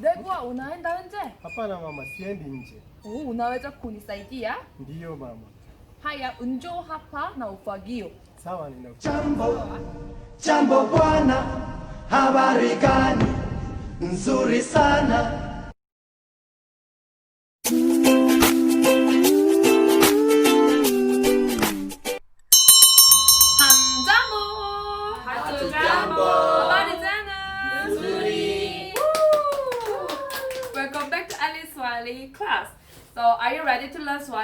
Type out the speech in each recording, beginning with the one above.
Degwa, unaenda nje? Hapana mama, siendi nje. Oh, unaweza kunisaidia? Ndiyo mama. Haya, njoo hapa na ufagio. Sawa, nina Jambo, jambo bwana, habari gani? Nzuri sana.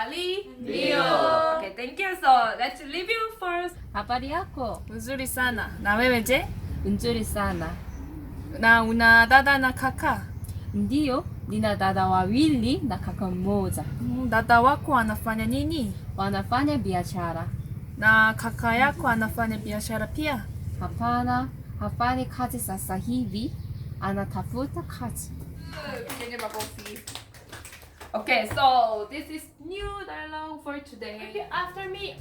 Swahili? Ndio. Okay, thank you. So, let's leave you first. Habari yako? Nzuri sana. Na wewe je? Nzuri sana. Na una dada na kaka? Ndio, nina dada wawili na kaka mmoja. Mm, Dada wako anafanya nini? Wanafanya biashara. Na kaka yako anafanya biashara pia? Hapana, hafanyi kazi sasa hivi, anatafuta kazi. Kwenye makofi. Okay, so this is new dialogue for today. Repeat after me.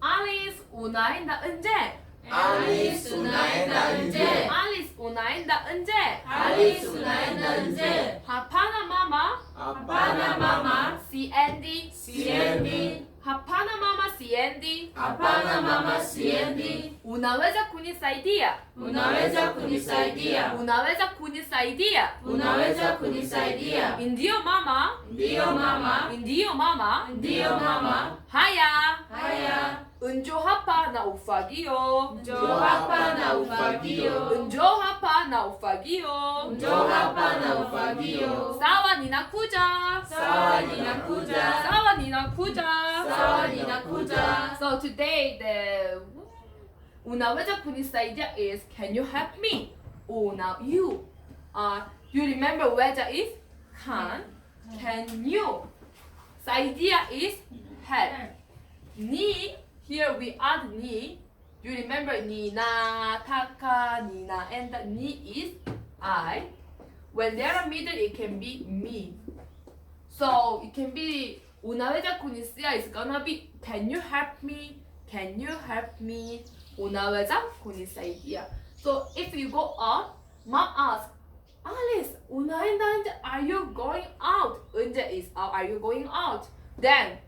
Alice unaenda nje. Alice unaenda nje. Alice unaenda nje. Alice unaenda nje. Hapana mama. Hapana mama. Siendi. Siendi. Hapana mama siendi. Hapana mama siendi. Unaweza kunisaidia? Unaweza kunisaidia. Unaweza kunisaidia? Unaweza kunisaidia. Ndiyo mama. Ndiyo mama. Ndiyo mama. Ndiyo mama. Haya. Haya. Njoo hapa na ufagio. Njoo hapa na ufagio. Njoo hapa na ufagio. Njoo hapa na ufagio. Sawa, ninakuja. Sawa ninakuja. Sawa, ninakuja. Sawa ninakuja. So today the unaweza kunisaidia is can you help me? Now you. Uh, you remember whether is can, can you. Saidia is help. Ni, here we add ni. You remember ni na, taka, ni na, and the ni is I. When they are middle, it can be me. So it can be unaweza kunisia is gonna be can you help me? Can you help me? Unaweza kunisaidia. So if you go out, mom asks, Alice, unaenda nje? Are you going out? Nje is out. Are you going out? Then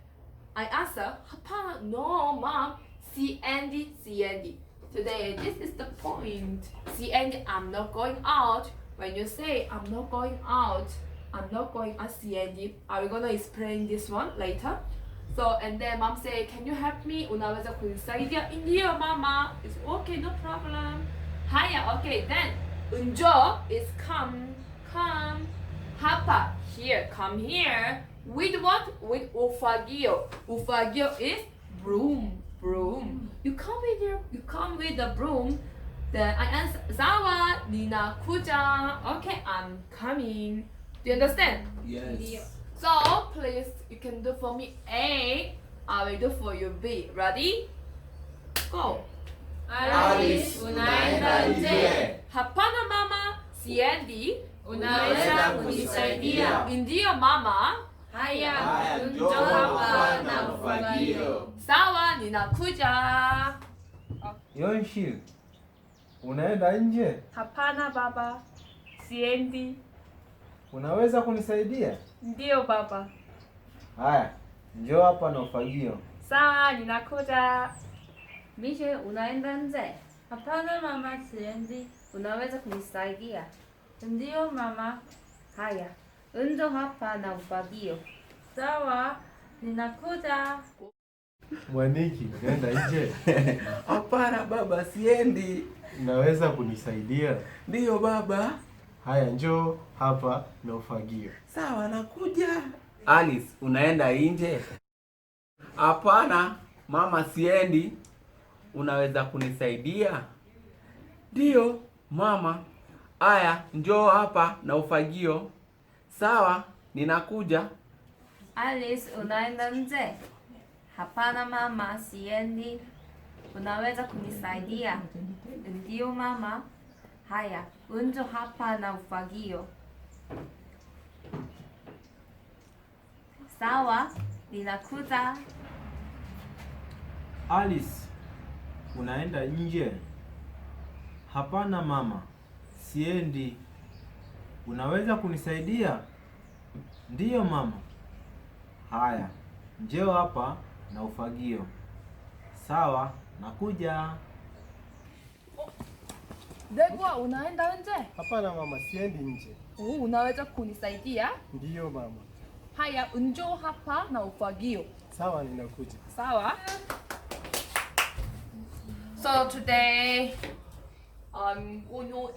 I answer, hapana, no, mom. Siendi, siendi. Today, this is the point. Siendi, I'm not going out. When you say I'm not going out, I'm not going out siendi. Are we gonna explain this one later? So and then mom say, can you help me? Unaweza kunisaidia? Ndio mama. It's okay, no problem. Haya, okay. Then unjo is come, come. Hapa here, come here. With what? With ufagio. Ufagio is broom, broom. You come with your, you come with the broom. Then I answer, Sawa, ninakuja. Okay, I'm coming. Do you understand? Yes. So please, you can do for me A. I will do for you B. Ready? Go. Alice unaenda nje. Hapana mama, siendi. Unaweza kunisaidia. Ndiyo mama. Haya, njoo hapa na ufagio. Sawa, ninakuja. Yonshi, unaenda nje? Hapana baba, siendi. Unaweza kunisaidia? Ndiyo baba. Haya, njoo hapa na ufagio. Sawa, ninakuja. Mishe, unaenda nje? Hapana mama, siendi. Unaweza kunisaidia? Ndiyo mama. Haya, njoo hapa na ufagio. Sawa, ninakuja. Mwaniki, nenda nje? Hapana baba, siendi. naweza kunisaidia? Ndiyo baba. Haya, njoo hapa na ufagio. Sawa, nakuja. Alice, unaenda nje? Hapana mama, siendi. Unaweza kunisaidia? Ndiyo mama. Haya, njoo hapa na ufagio. Sawa, ninakuja. Alice, unaenda nje? Hapana mama, siendi. Unaweza kunisaidia? Ndiyo mama. Haya, unjo hapa na ufagio. Sawa, ninakuja. Alice, unaenda nje? Hapana mama, siendi. Unaweza kunisaidia? Ndiyo mama. Haya, njoo hapa na ufagio. Sawa, nakuja. Debwa, unaenda nje? Hapana mama, siendi nje. Oh, unaweza kunisaidia? Ndiyo mama. Haya, njoo hapa na ufagio. Sawa, ninakuja. Sawa. So today I'm going to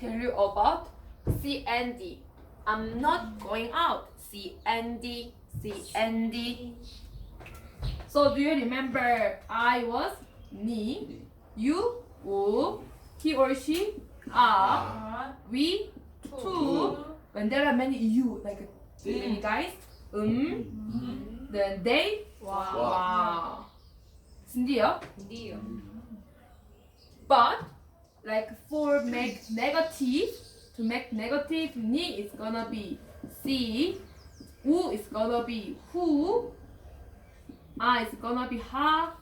tell you about CND. I'm not going out. CND. CND. So do you remember I was ni, you wu, he or she are, we two. When there are many you, like many guys, um, mm-hmm. then they wow. Sindiyo? Sindiyo. But like for make negative to make negative ni is gonna be see. U is gonna be who. i is gonna be ha.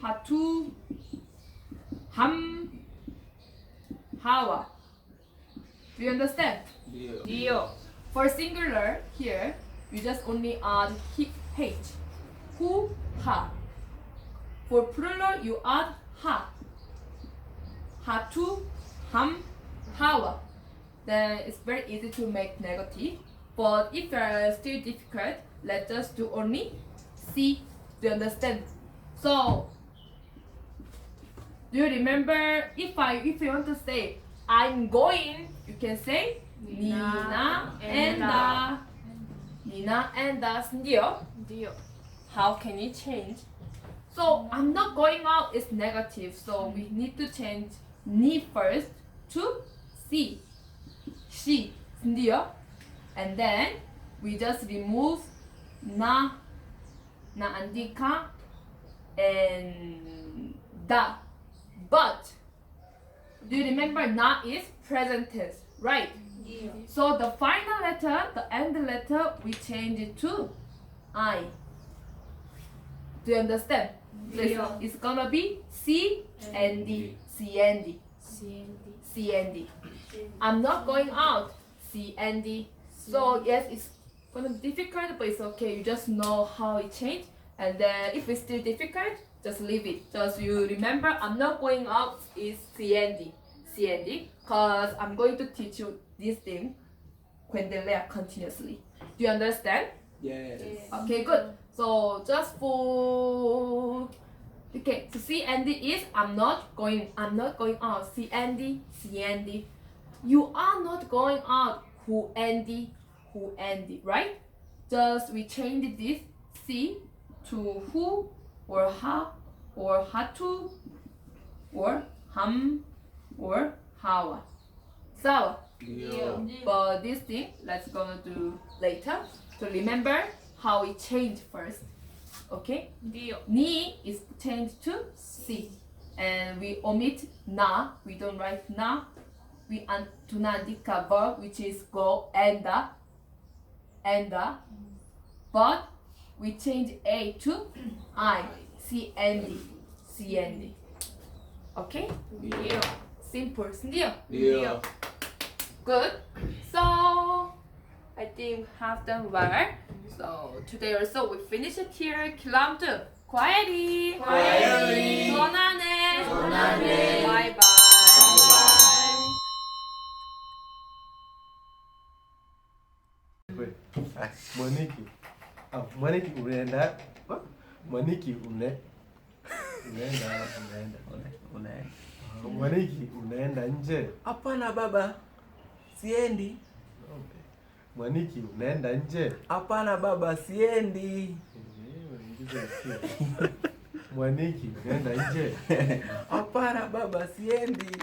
Hatu. Ham. Hawa. Do you understand? Yeah. Dio. For singular here, you just only add h. Who ha. For plural, you add ha. Hatu. Ham. Power. then it's very easy to make negative. But if you are still difficult, let us do only see to understand. So, do you remember if I if you want to say I'm going, you can say Nina, Nina and Nina and the Dio. Dio. How can you change? So I'm not going out is negative, so we need to change ni first to C. She. Sindio. And then we just remove na, na andika, and da. But do you remember na is present tense, right? Yeah. So the final letter, the end letter, we change it to I. Do you understand? Yeah. it's, it's, gonna be C and D. C and D. C and D. C and D. I'm not going out. C and D. So yes, it's gonna be difficult, but it's okay. You just know how it changed, and then if it's still difficult, just leave it. Just you remember, I'm not going out is C and D. C and D, cause I'm going to teach you this thing when they layer continuously. Do you understand? Yes. Okay, good. So just for okay, so C and D is I'm not going I'm not going out. C and D, C and D. You are not going out. Who and D, who and D, right? Just we change this C to who or ha or hatu or ham or hawa. So Ndio. but this thing let's gonna do later. So remember how it changed first. Okay? Ndio. Ni is changed to C. And we omit na. We don't write na We add tunandika verb which is go and the and the. But we change A to I. C and D. C and D. Okay? Ndio. Simple. Ndio? Ndio. Good. So I think have done well. So today also we finish it here. 킬라운드 과일이 과일이. 전화네 전화네. 바이 We, Mwaniki. Ah, Mwaniki unaenda? What? Mwaniki une unaenda unaenda. Una- Unaenda. Ah, Mwaniki unaenda nje? Hapana baba, siendi. Okay. Mwaniki unaenda nje? Hapana baba, siendi. Mwaniki unaenda nje? Hapana baba, siendi.